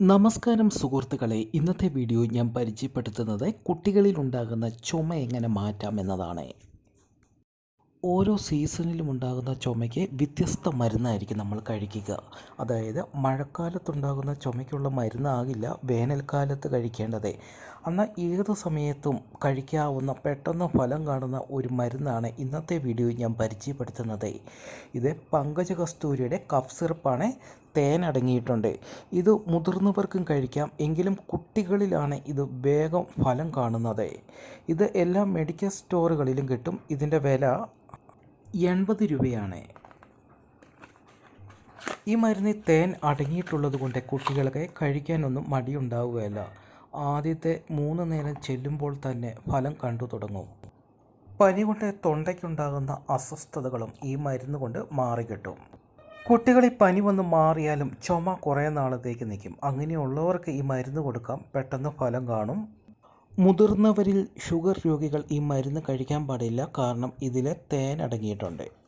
നമസ്കാരം സുഹൃത്തുക്കളെ. ഇന്നത്തെ വീഡിയോ ഞാൻ പരിചയപ്പെടുത്തുന്നത് കുട്ടികളിൽ ഉണ്ടാകുന്ന ചുമ എങ്ങനെ മാറ്റാം എന്നതാണ്. ഓരോ സീസണിലും ഉണ്ടാകുന്ന ചുമയ്ക്ക് വ്യത്യസ്ത മരുന്നായിരിക്കും നമ്മൾ കഴിക്കുക. അതായത് മഴക്കാലത്തുണ്ടാകുന്ന ചുമയ്ക്കുള്ള മരുന്നാകില്ല വേനൽക്കാലത്ത് കഴിക്കേണ്ടത്. എന്നാൽ ഏത് സമയത്തും കഴിക്കാവുന്ന പെട്ടെന്ന് ഫലം കാണുന്ന ഒരു മരുന്നാണ് ഇന്നത്തെ വീഡിയോ ഞാൻ പരിചയപ്പെടുത്തുന്നത്. ഇത് പങ്കജ കസ്തൂരിയുടെ കഫ് സിറപ്പാണ് തേൻ അടങ്ങിയിട്ടുണ്ട്. ഇത് മുതിർന്നവർക്കും കഴിക്കാം. എങ്കിലും കുട്ടികളിലാണ് ഇത് വേഗം ഫലം കാണുന്നത്. ഇത് എല്ലാ മെഡിക്കൽ സ്റ്റോറുകളിലും കിട്ടും. ഇതിന്റെ വില എൺപത് രൂപയാണ്. ഈ മരുന്നിൽ തേൻ അടങ്ങിയിട്ടുള്ളത് കൊണ്ട് കുട്ടികൾക്ക് കഴിക്കാനൊന്നും മടിയുണ്ടാവുകയില്ല. ആദ്യത്തെ മൂന്ന് നേരം ചെല്ലുമ്പോൾ തന്നെ ഫലം കണ്ടു തുടങ്ങും. പനി കൊണ്ട് തൊണ്ടയ്ക്കുണ്ടാകുന്ന അസ്വസ്ഥതകളും ഈ മരുന്ന് കൊണ്ട് മാറിക്കിട്ടും. കുട്ടികളിൽ പനി വന്ന് മാറിയാലും ചുമ കുറേ നാളത്തേക്ക് നിൽക്കും. അങ്ങനെയുള്ളവർക്ക് ഈ മരുന്ന് കൊടുക്കാം. പെട്ടെന്ന് ഫലം കാണും. മുതിർന്നവരിൽ ഷുഗർ രോഗികൾ ഈ മരുന്ന് കഴിക്കാൻ പാടില്ല. കാരണം ഇതിൽ തേൻ അടങ്ങിയിട്ടുണ്ട്.